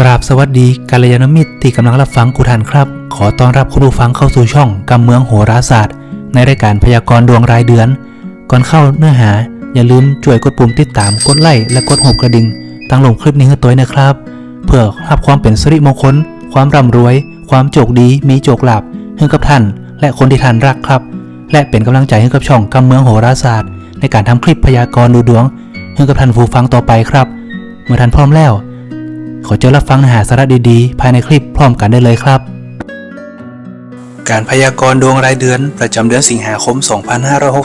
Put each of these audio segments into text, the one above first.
กราบสวัสดีกัลยาณมิตรที่กำลังรับฟังกุทานครับ ขอต้อนรับคุณผู้ฟังเข้าสู่ช่องกำเมืองโหราศาสตร์ ในรายการพยากรณ์ดวงรายเดือน ก่อนเข้าเนื้อหา อย่าลืมช่วยกดปุ่มติดตามกดไลค์และกดหัวกระดิ่งตั้งลงคลิปนี้ให้ตัวนะครับ เพื่อรับความเป็นสิริมงคล ความร่ำรวย ความโชคดีมีโชคลาภให้กับท่าน และคนที่ท่านรักครับ และเป็นกำลังใจให้กับช่องกำเมืองโหราศาสตร์ ในการทำคลิปพยากรณ์ดูดวงให้กับท่านผู้ฟังต่อไปครับ เมื่อท่านพร้อมแล้ว ขอเจอรับฟังเนื้อหาสาระดีๆ ภายในคลิปพร้อมกันได้เลยครับ การพยากรณ์ดวงรายเดือนประจำเดือนสิงหาคม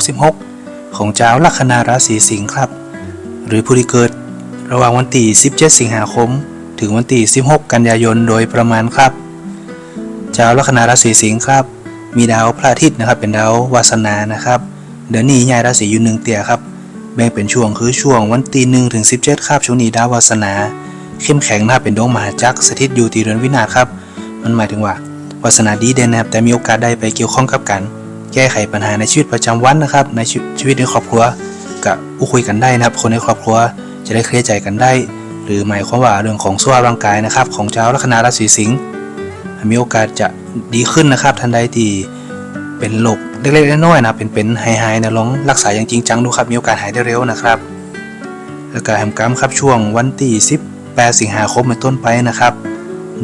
2566 ของเจ้าลัคนาราศีสิงห์ครับ หรือผู้ที่เกิด ระหว่างวันที่17 สิงหาคม ถึงวันที่16 กันยายนโดยประมาณครับ เจ้าลัคนาราศีสิงห์ครับ มีดาวพระอาทิตย์นะครับ เป็นดาววาสนานะครับ เดือนนี้ย้ายราศีอยู่หนึ่งเตี่ยครับแบ่งเป็นช่วงคือช่วงวันที่หนึ่งถึง17ครับช่วงนี้ดาววาสนา เข้มแข็งนะครับเป็นดวงมหาจักรสถิตอยู่ที่เรือนวินาศครับมันหมายถึงว่าวาสนาดีเด่นนะครับแต่มีโอกาสได้ไปเกี่ยวข้องกับการแก้ไขปัญหาในชีวิตประจำวันนะครับในชีวิตในครอบครัวกับอู้คุยกันได้นะครับ คนในครอบครัวจะได้เคลียร์ใจกันได้ หรือหมายความว่าเรื่องของสุขภาพร่างกายนะครับ ของเจ้าลัคนาราศีสิงห์มีโอกาสจะดีขึ้นนะครับทันใดที่เป็นโรคเล็กๆน้อยๆนะเป็นเป็นหายๆนะลองรักษาอย่างจริงจังดูครับมีโอกาสหายได้เร็วนะครับ แล้วก็แฮมกรรมครับช่วงวันที่ 8 สิงหาคมเป็นต้นไปนะครับ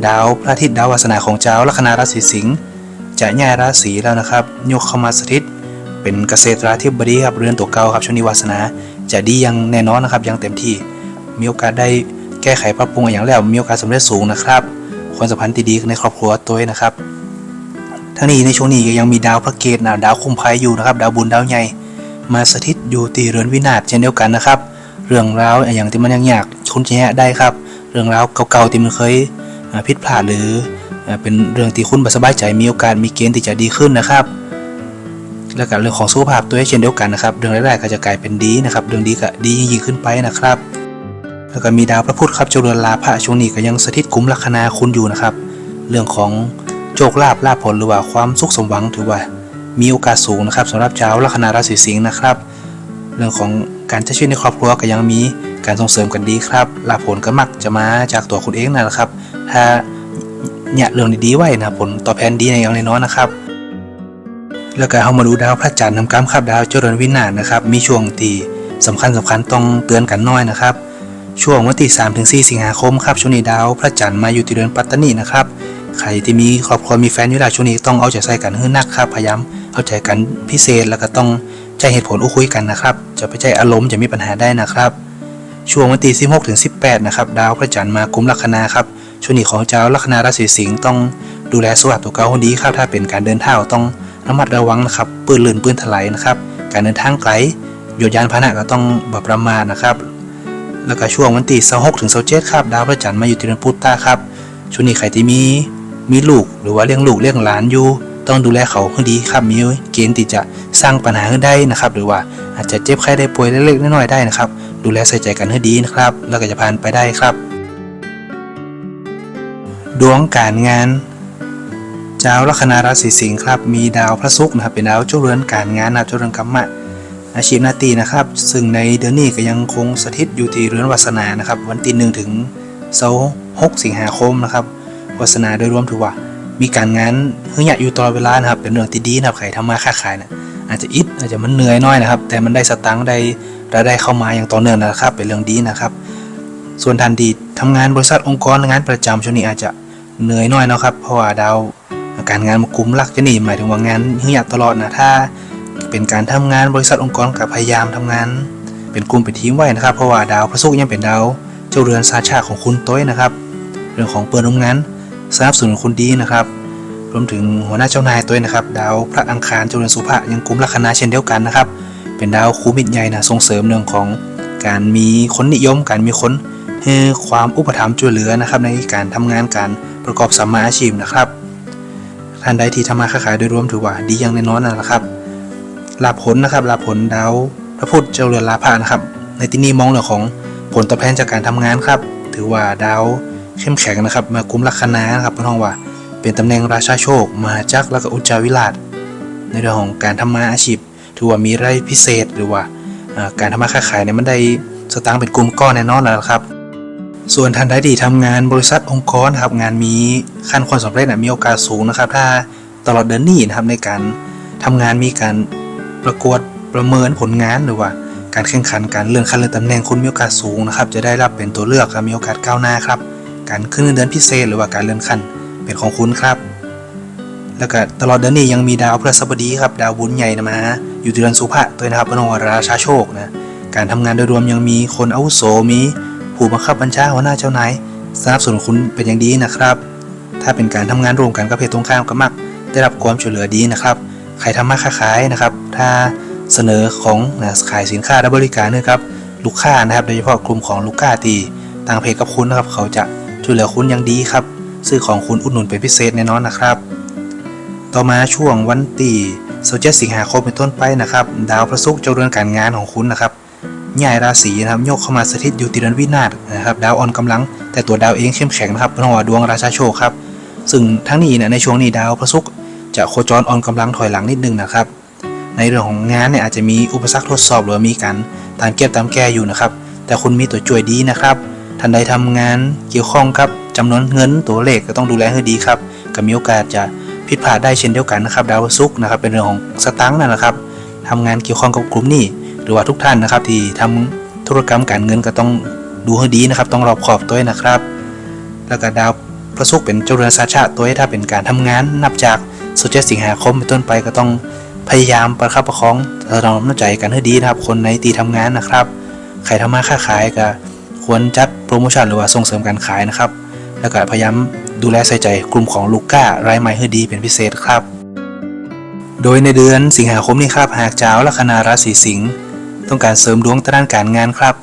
ดาวพระอาทิตย์ดาววาสนาของเจ้าลัคนาราศีสิงห์จะย้ายราศีแล้วนะครับโยกเข้ามาสถิต เป็นเกษตราธิบดีครับเรือนตัวเก่าครับช่วงนี้วาสนา จะดีอยังแน่นอนนะครับยังเต็มที่ มีโอกาสได้แก้ไขปรับปรุงอย่างแล้วมีโอกาสสำเร็จสูงนะครับความสัมพันธ์ที่ดีในครอบครัวตัวเองนะครับทั้งนี้ในช่วงนี้ก็ยังมีดาวพระเกตนะดาวคุ้มไพอยู่นะครับ ดาวบุญดาวใหญ่มาสถิตอยู่ตีเรือนวินาศเช่นเดียวกันนะครับ เรื่องราวอย่างที่มันยังยาก คุณจะแยกได้ครับ เรื่องราวเก่าๆที่มันเคยผิดพลาดหรือเป็นเรื่องที่คุณบสบายใจมีโอกาสมีเกณฑ์ที่จะดีขึ้นนะครับ แล้วก็เรื่องของสุขภาพตัวเองเช่นเดียวกันนะครับเรื่องแรกๆก็จะกลายเป็นดีนะครับเรื่องดีก็ดียิ่งขึ้นไปนะครับ แล้วก็มีดาวพระพุธครับเจริญลาภะช่วงนี้ก็ยังสถิตกุมลัคนาคุณอยู่นะครับ เรื่องของโชคลาภลาภผลหรือว่าความสุขสมหวังถือว่า มีโอกาสสูงนะครับสำหรับชาวลัคนาราศีสิงห์นะครับ เรื่องของการใช้ชีวิตในครอบครัวก็ยังมี การส่งเสริมกันดีครับลาผลก็มักจะมาจากตัวคุณเองนั่นแหละครับ ถ้าเนี่ยเรื่องดีๆไว้นะผลตอบแทนดีในอย่างแน่นอนนะครับ แล้วก็เรามาดูดาวพระจันทร์นำกรรมครับดาวเจริญวินาศนะครับ มีช่วงที่สำคัญสำคัญต้องเตือนกันน้อยนะครับ ช่วงวันที่3ถึง4สิงหาคมครับช่วงนี้ดาวพระจันทร์มาอยู่ที่เดือนปัตตานีนะครับใครที่มีครอบครัวมีแฟนอยู่แล้วช่วงนี้ต้องเอาใจใส่กันให้นักครับพยายามเอาใจกันพิเศษแล้วก็ต้องใจเหตุผลอู้คุยกันนะครับ จะไปใจอารมณ์จะมีปัญหาได้นะครับ ช่วงวันที่16ถึง18 นะครับ ดาวพระจันทร์มากุมลัคนาครับ ช่วงนี้ของเจ้าลัคนาราศีสิงห์ต้องดูแลสุขภาพตัวเก่าให้ดีครับ ถ้าเป็นการเดินทางต้องระมัดระวังนะครับ ปืนลื่นปืนถลายนะครับ การเดินทางไกลโยนยานพาหนะก็ต้องแบบประมาทนะครับ แล้วก็ช่วงวันที่26ถึง27ครับดาวพระจันทร์มาอยู่ที่เดือนพุธตาครับ ช่วงนี้ใครที่มีมีลูกหรือว่าเลี้ยงลูกเลี้ยงหลานอยู่ ต้องดูแลเขาให้ดีครับมีเกณฑ์ที่จะ สร้างปัญหาให้นได้นะครับ หรือว่าอาจจะเจ็บไข้ได้ป่วยเล็กๆน้อยๆได้นะครับ ดูแลใส่ใจกันให้ดีนะครับ แล้วก็จะผ่านไปได้ครับ ดวงการงานเจ้าลัคนาราศีสิงห์ครับ มีดาวพระศุกร์นะครับเป็นดาวเจ้าเรือนการงานนับเจ้าเรือนกรรมะอาชีพหน้าที่นะครับ ซึ่งในเดือนนี้ก็ยังคงสถิตอยู่ที่เรือนวาสนานะครับ วันที่หนึ่งถึงเสาร์หกสิงหาคมนะครับวาสนาโดยรวมถือว่า มีการงานเฮือยอยู่ตลอดเวลานะครับ เป็นเรื่องที่ดีนะครับใครทำมาค้าขายนะ อาจจะอิดอาจจะมันเหนื่อยน้อยนะครับ แต่มันได้สตังค์ได้รายได้เข้ามาอย่างต่อเนื่องนะครับ เป็นเรื่องดีนะครับ ส่วนทันทีทำงานบริษัทองค์กรงานประจำช่วงนี้อาจจะเหนื่อยน้อยเนาะครับ เพราะว่าดาวการงานมากุมลักจะหนีหมายถึงว่างานเฮือยตลอดนะถ้า เป็นการทำงานบริษัทองค์กรกับพยายามทำงาน เป็นกลุ่มเป็นทีมไว้นะครับ เพราะว่าดาวพระศุกร์ยังเป็นดาวเจ้าเรือนสาชาของคุณต้อยนะครับ เรื่องของเปิดโรงงานสนับสนุนคนดีนะครับ รวมถึงหัวหน้าเจ้านายต้อยนะครับ ดาวพระอังคารเจ้าเรือนสุภะยังกุมลัคนาเช่นเดียวกันนะครับ เป็นดาวคูมิตใหญ่นะส่งเสริมเรื่องของการมีคนนิยม การมีคนให้ความอุปถัมภ์ช่วยเหลือนะครับ ในการทำงานการประกอบสัมมาอาชีพนะครับท่านใดที่ทำมาค้าขายโดยรวมถือว่าดีอย่างแน่นอนนะครับลาผลนะครับลาผลดาวพระพุธเจ้าเรือนลาภะนะครับ ในที่นี้มองเรื่องของผลตอบแทนจากการทำงานครับ ถือว่าดาวเข้มแข็งนะครับ มากุมลัคนานะครับเป็นห้องว่า เป็นตำแหน่งราชาโชค มหาจักรแล้วก็อุจจาวิราช ในเรื่องของการทำมาอาชีพถือว่ามีรายพิเศษหรือว่าอ่าการทำมาค้าขายเนี่ยมันได้สตางค์เป็นกลุ่มก้อนแน่นอนแล้วครับ ส่วนท่านใดที่ทำงานบริษัทองค์กรครับงานมีขั้นความสำเร็จมีโอกาสสูงนะครับ ถ้าตลอดเดือนนี้นะครับในการทำงานมีการประกวดประเมินผลงานหรือว่าการแข่งขันการเลื่อนขั้นเลื่อนตำแหน่งคุณมีโอกาสสูงนะครับ จะได้รับเป็นตัวเลือกครับมีโอกาสก้าวหน้าครับ การขึ้นเงินเดือนพิเศษหรือว่าการเลื่อนขั้น เป็นของคุณครับ แล้วก็ตลอดเดือนนี้ยังมีดาวพฤหัสบดีครับดาวบุญใหญ่นะมาอยู่เดือนสุภะตัวนะครับพระนวราชาโชคนะการทำงานโดยรวมยังมีคนอาวุโสมีผู้บังคับบัญชาหัวหน้าเจ้านายสนับสนุนคุณเป็นอย่างดีนะครับ ถ้าเป็นการทำงานร่วมกันกับเพศตรงข้ามก็มัก ได้รับความช่วยเหลือดีนะครับใครทำมาค้าขายนะครับ ถ้าเสนอของนะขายสินค้าและบริการนะครับลูกค้านะครับ โดยเฉพาะกลุ่มของลูกค้าตีต่างเพศกับคุณนะครับ เขาจะช่วยเหลือคุณอย่างดีครับ ซื้อของคุณอุดหนุนเป็นพิเศษแน่นอนนะครับ ต่อมาช่วงวันที่27สิงหาคมเป็นต้นไปนะครับ ดาวพระศุกร์จ้าเรือนการงานของคุณนะครับย้ายราศีนะครับโยกเข้ามาสถิตอยู่ติเรือนวินาศนะครับ ดาวอ่อนกำลัง แต่ตัวดาวเองเข้มแข็งนะครับเพราะว่าดวงราชาโชคครับ ซึ่งทั้งนี้นี่ยในช่วงนี้ดาวพระศุกร์จะโคจรอ่อนกำลังถอยหลังนิดนึงนะครับ ในเรื่องของงานเนี่ยอาจจะมีอุปสรรคทดสอบหรือมีการตามเก็บตามแก้อยู่นะครับ แต่คุณมีตัวช่วยดีนะครับท่านใดทำงานเกี่ยวข้องกับ จำนวนเงินตัวเลขก็ต้องดูแลให้ดีครับก็มีโอกาสจะผิดพลาดได้เช่นเดียวกันนะครับ ดาวศุกร์นะครับเป็นเรื่องของสตังค์นั่นแหละครับทำงานเกี่ยวข้องกับกลุ่มนี้ หรือว่าทุกท่านนะครับ ที่ทำธุรกรรมการเงินก็ต้องดูให้ดีนะครับ ต้องรอบขอบตัวนะครับ แล้วก็ดาวพระศุกร์เป็นเจ้าเรือนสาชาตัวให้ถ้าเป็นการทำงาน นับจากสุดเจ็ดสิงหาคมเป็นต้นไปก็ต้องพยายามประคับประคองเราน้ำใจกันให้ดีนะครับ คนในตีทำงานนะครับ ใครทำมาค้าขายก็ควรจัดโปรโมชั่นหรือว่าส่งเสริมการขายนะครับ แล้วก็พยายามดูแลใส่ใจกลุ่มของลูก้ารายใหม่ให้ดีเป็นพิเศษครับ โดยในเดือนสิงหาคมนี้ครับหากเจ้าลัคนาราศีสิงห์ต้องการเสริมดวงด้านการงานครับ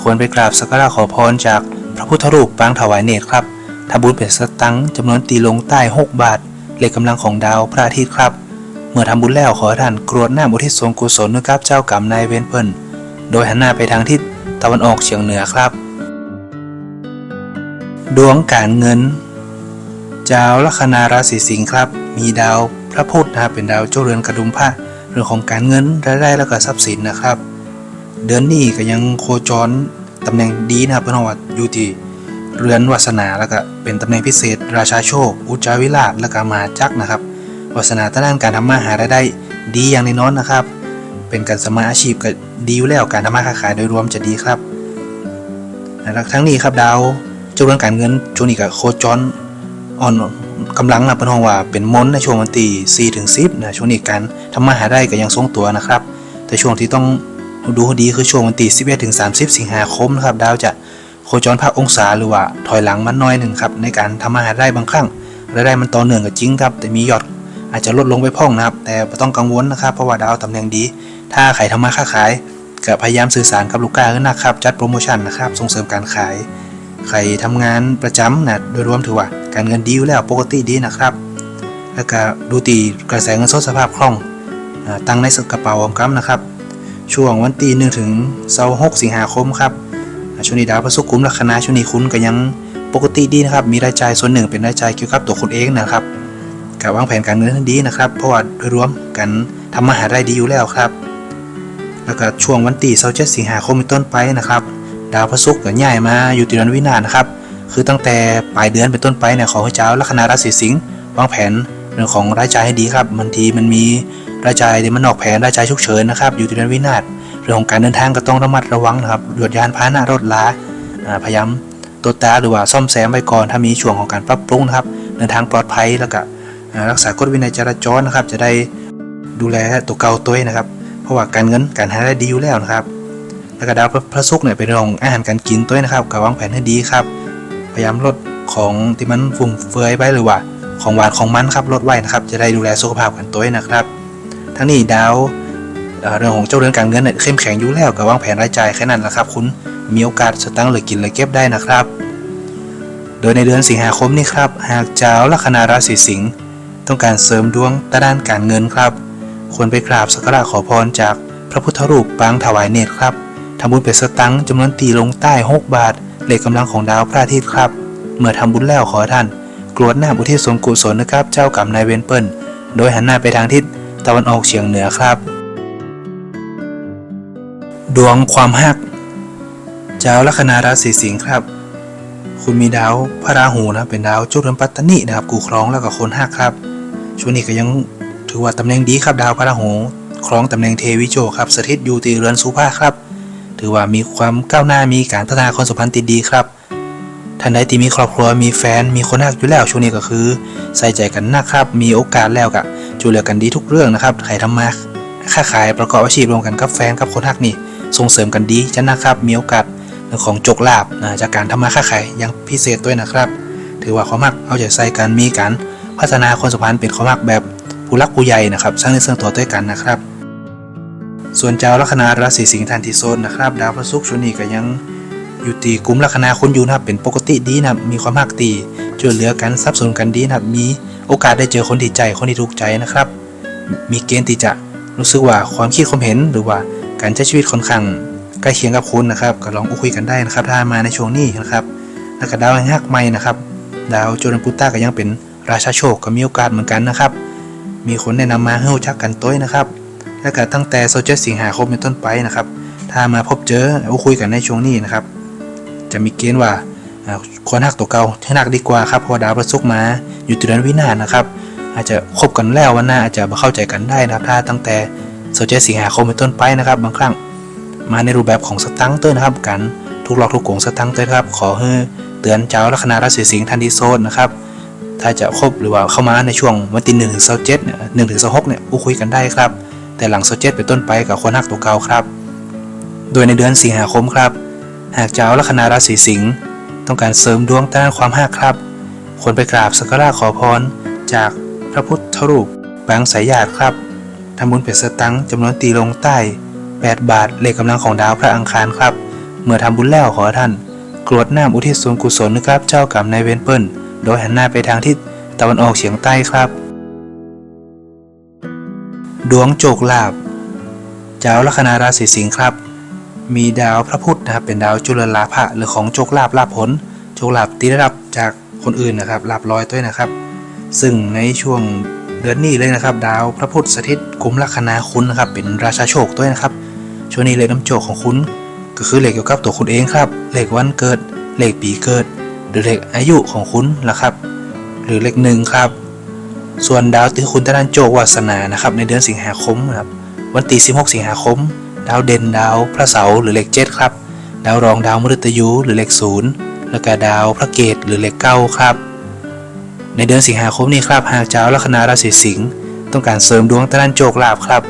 ควรไปกราบสักการะขอพรจากพระพุทธรูปปางถวายเนตรครับทำบุญเป็นสตังจำนวนตีลงใต้ 6 บาทเลขกำลังของดาวพระอาทิตย์ครับ เมื่อทำบุญแล้วขอท่านกรวดหน้ำอุทิศส่วนกุศลด้วยกับเจ้ากรรมนายเวรเพิ่นโดยหันหน้าไปทางทิศตะวันออกเฉียงเหนือครับ ดวงการเงินเจ้าลัคนาราศีสิงห์ครับ มีดาวพระพุธนะครับเป็นดาวเจ้าเรือนกระดุมผ้าเรื่องของการเงินรายได้แล้วก็ทรัพย์สินนะครับ เดือนนี้ก็ยังโคจรตำแหน่งดีนะครับเพราะว่าอยู่ที่เรือนวาสนาแล้วก็เป็นตำแหน่งพิเศษ ราชาโชค อุจาวิราชและก็มหาจักรนะครับวาสนาทางด้านการทำมาหารายได้ดีอย่างแน่นอนนะครับ เป็นการสมมาอาชีพก็ดีอยู่แล้วการทำมาค้าขายโดยรวมจะดีครับและทั้งนี้ครับดาว เจ้าเรื่องการเงินช่วงนี้ก็โคจรอ่อนกำลังนะเป็นห้องว่าเป็นมนในช่วงวันที่4ถึง10นะช่วงนี้การทำมาหาได้ก็ยังทรงตัวนะครับ แต่ช่วงที่ต้องดูให้ดีคือช่วงวันที่11ถึง30สิงหาคมนะครับดาวจะโคจรภาคองศาหรือว่าถอยหลังมันน้อยหนึ่งครับในการทำมาหาได้บางครั้งรายได้มันต่อเนื่องก็จริงครับ แต่มียอดอาจจะลดลงไปพ่องนะครับ แต่ไม่ต้องกังวลนะครับเพราะว่าดาวตำแหน่งดี ถ้าใครทำมาค้าขายก็พยายามสื่อสารกับลูกค้าขึ้นนะครับจัดโปรโมชั่นนะครับส่งเสริมการขาย ใครทำงานประจำนะโดยรวมถือว่า การเงินดีอยู่แล้วปกติดีนะครับ แล้วก็ดูตีกระแสเงินสดสภาพคล่องตั้งในกระเป๋าออมกำนะครับ ช่วงวันที่หนึ่งถึงเสาร์หกสิงหาคมครับช่วงนี้ดาวพระศุกร์กุมลัคนาช่วงนี้คุณก็ยังปกติดีนะครับ มีรายจ่ายส่วนหนึ่งเป็นรายจ่ายเกี่ยวกับตัวคุณเองนะครับการวางแผนการเงินให้ดีนะครับ เพราะว่าโดยรวมกันทำมาหารายดีอยู่แล้วครับ แล้วก็ช่วงวันที่เสาร์เจ็ดสิงหาคมเป็นต้นไปนะครับ ดาวพระศุกร์ก็ย้ายมาอยู่ติรันวินาศนะครับ คือตั้งแต่ปลายเดือนเป็นต้นไปเนี่ยขอให้เจ้าลัคนาราศีสิงห์วางแผนเรื่องของรายจ่ายให้ดีครับบางทีมันมีรายจ่ายที่มันนอกแผนรายจ่ายฉุกเฉินนะครับ อยู่ติรันวินาศเรื่องของการเดินทางก็ต้องระมัดระวังนะครับรถยานพาหนะรถล้าพยายามตรวตาหรือว่าซ่อมแซมไว้ก่อนถ้ามีช่วงของการปรับปรุงนะครับเดินทางปลอดภัยแล้วก็รักษากฎวินัยจราจรนะครับ จะได้ดูแลตัวเก่าตัวเองนะครับ เพราะว่าการเงินการหารายได้ดีอยู่แล้วนะครับ แล้วก็ดาวพระศุกร์เนี่ยเป็นเรื่องอาหารการกินตัวนะครับก็วางแผนให้ดีครับ พยายามลดของที่มันฟุ่มเฟือยไปหรือว่า ของหวานของมันครับลดไว้นะครับ จะได้ดูแลสุขภาพกันตัวนะครับ ทั้งนี้ดาวเรื่องของเจ้าเรือนการเงินเนี่ยเข้มแข็งอยู่แล้วก็วางแผนรายจ่ายแค่นั้นแหละครับ คุณมีโอกาสสตังค์หลือกินหลือเก็บได้นะครับ โดยในเดือนสิงหาคมนี้ครับ หากเจ้าลัคนาราศีสิงห์ต้องการเสริมดวงด้านการเงินครับ ควรไปกราบสักการะขอพรจากพระพุทธรูปปางถวายเนตรครับ ทำบุญเป็นสตังค์จำนวนตีลงใต้6บาทเลขกำลังของดาวพระอาทิตย์ครับ เมื่อทำบุญแล้วขอท่านกรวดน้ำอุทิศส่วนกุศลนะครับ เจ้ากรรมนายเวรเปิลโดยหันหน้าไปทางทิศตะวันออกเฉียงเหนือครับ ดวงความฮัก เจ้าลัคนาราศีสิงห์ครับ คุณมีดาวพระราหูนะเป็นดาวจุดเรือนปัตตนินะครับกูครองแล้วก็คนหักครับ ช่วงนี้ก็ยังถือว่าตำแหน่งดีครับดาวพระราหูครองตำแหน่งเทวิโจครับสถิตอยู่ที่เรือนสุภาครับ ถือว่ามีความก้าวหน้ามีการพัฒนาความสัมพันธ์ที่ดีครับท่านใดที่มีครอบครัวมีแฟนมีคนหักอยู่แล้วช่วงนี้ก็คือ ใส่ใจกันนะครับ มีโอกาสแล้วก็ช่วยเหลือกันดีทุกเรื่องนะครับใครทำมาค้าขายประกอบอาชีพรวมกันกับแฟนกับคนหักนี่ส่งเสริมกันดีจะนะครับมีโอกาสเรื่องของจกลาบนะจากการทำมาค้าขายอย่างพิเศษด้วยนะครับ ถือว่าความมักเอาใจใส่กันมีการพัฒนาความสัมพันธ์เป็นความมักแบบผู้รักผู้ใหญ่นะครับ สร้างเนื้อสร้างตัวด้วยกันนะครับ ส่วนเจ้าลัคนาราศีสิงห์ทันทีโซนนะครับ ดาวพระศุกร์ช่วงนี้ก็ยังอยู่ตีกลุ่มลัคนาคนอยู่นะครับเป็นปกติดีนะมีความมักตีช่วยเหลือกันทรัพย์สนกันดีนะครับมีโอกาสได้เจอคนที่ใจคนที่ถูกใจนะครับ มีเกณฑ์ที่จะรู้สึกว่าความคิดความเห็นหรือว่าการใช้ชีวิตค่อนข้างใกล้เคียงกับคุณนะครับ ก็ลองคุยกันได้นะครับ ถ้ามาในช่วงนี้นะครับแล้วก็ดาวแห่งฮักใหม่นะครับดาวโจรนพุตตาก็ยังเป็นราชาโชคก็มีโอกาสเหมือนกันนะครับ มีคนแนะนำมาให้รู้จักกันต้ยนะครับ แล้วก็ตั้งแต่โซเจสิงหาคมเป็นต้นไปนะครับ ถ้ามาพบเจอเอาคุยกันในช่วงนี้นะครับ จะมีเกณฑ์ว่าควรหักตัวเก่าให้หนักดีกว่าครับเพราะดาวประสุกร์มาอยู่ที่เดือนวินาศนะครับ อาจจะคบกันแล้ววันหน้าอาจจะมาเข้าใจกันได้นะครับ ถ้าตั้งแต่โซเจสิงหาคมเป็นต้นไปนะครับ บางครั้งมาในรูปแบบของสตังค์เตอร์นะครับการทุกหลอกทุกโกงสตังค์เตอร์ครับ ขอให้เตือนเจ้าลัคนาราศีสิงห์ทันทีโซนนะครับถ้าจะคบหรือว่าเข้ามาในช่วงวันที่หนึ่งถึงเซเจ็ดเนี่ยหนึ่งถึงเซหกเนี่ยพูดคุยกันได้ครับ แต่หลังโซเจ็ดเป็นต้นไปกับคนหักตัวเก่าครับ โดยในเดือนสิงหาคมครับ หากเจ้าลัคนาราศีสิงห์ต้องการเสริมดวงด้านความหักครับ ควรไปกราบสักการะขอพรจากพระพุทธรูปปางสายญาติครับทำบุญเป็นสตังค์จำนวนตีลงใต้ 8 บาทเลขกำลังของดาวพระอังคารครับ เมื่อทำบุญแล้วขอท่านกรวดน้ำอุทิศส่วนกุศลนะครับเจ้ากรรมนายเวรเปิลโดยหันหน้าไปทางทิศตะวันออกเฉียงใต้ครับ ดวงโจกลาบเจ้าลัคนาราศีสิงห์ครับ มีดาวพระพุธนะครับเป็นดาวจุลลาภะหรือของโจกลาบลาภผล โจกลาบตีได้รับจากคนอื่นนะครับลาบลอยด้วยนะครับ ซึ่งในช่วงเดือนนี้เลยนะครับ ดาวพระพุธสถิตกุมลัคนาคุณนะครับเป็นราชาโชคด้วยนะครับช่วงนี้เลขน้ำโจกของคุณ ก็คือเลขเกี่ยวกับตัวคุณเองครับเลขวันเกิดเลขปีเกิด หรือเลขอายุของคุณนะครับ หรือเลขหนึ่งครับ ส่วนดาวที่คุณตะนันโจกวาสนานะครับในเดือนสิงหาคมครับวันที่16 สิงหาคม ดาวเด่นดาวพระเสาร์หรือเลข7ครับ ดาวรองดาวมฤตยูหรือเลข0แล้วก็ดาวพระเกตหรือเลข9ครับ ในเดือนสิงหาคมนี้ครับหากเจ้าลัคนาราศีสิงห์ต้องการเสริมดวงตะนันโจกลาภครับ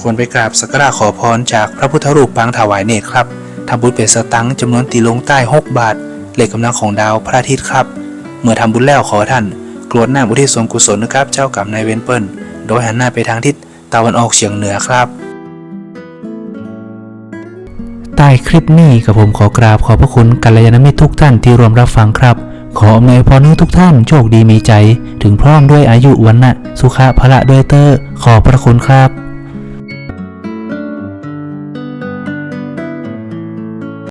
ควรไปกราบสักการะขอพรจากพระพุทธรูปปางถวายเนตรครับทำบุญเป็นสตังค์จำนวนตีลงใต้ 6 บาท เลขกำลังของดาวพระอาทิตย์ครับ เมื่อทำบุญแล้วขอท่าน กรวดน้ำอุทิศส่วนกุศลนะครับ เจ้ากรรมนายเวนเปิลโดยหันหน้าไปทางทิศตะวันออกเฉียงเหนือครับ ใต้คลิปนี้กับผมขอกราบขอบพระคุณกัลยาณมิตรทุกท่านที่ร่วมรับฟังครับ ขออำนวยพรให้ทุกท่านโชคดีมีใจ ถึงพร้อมด้วยอายุวันนะสุขะพละด้วยเตอร์ขอบพระคุณครับ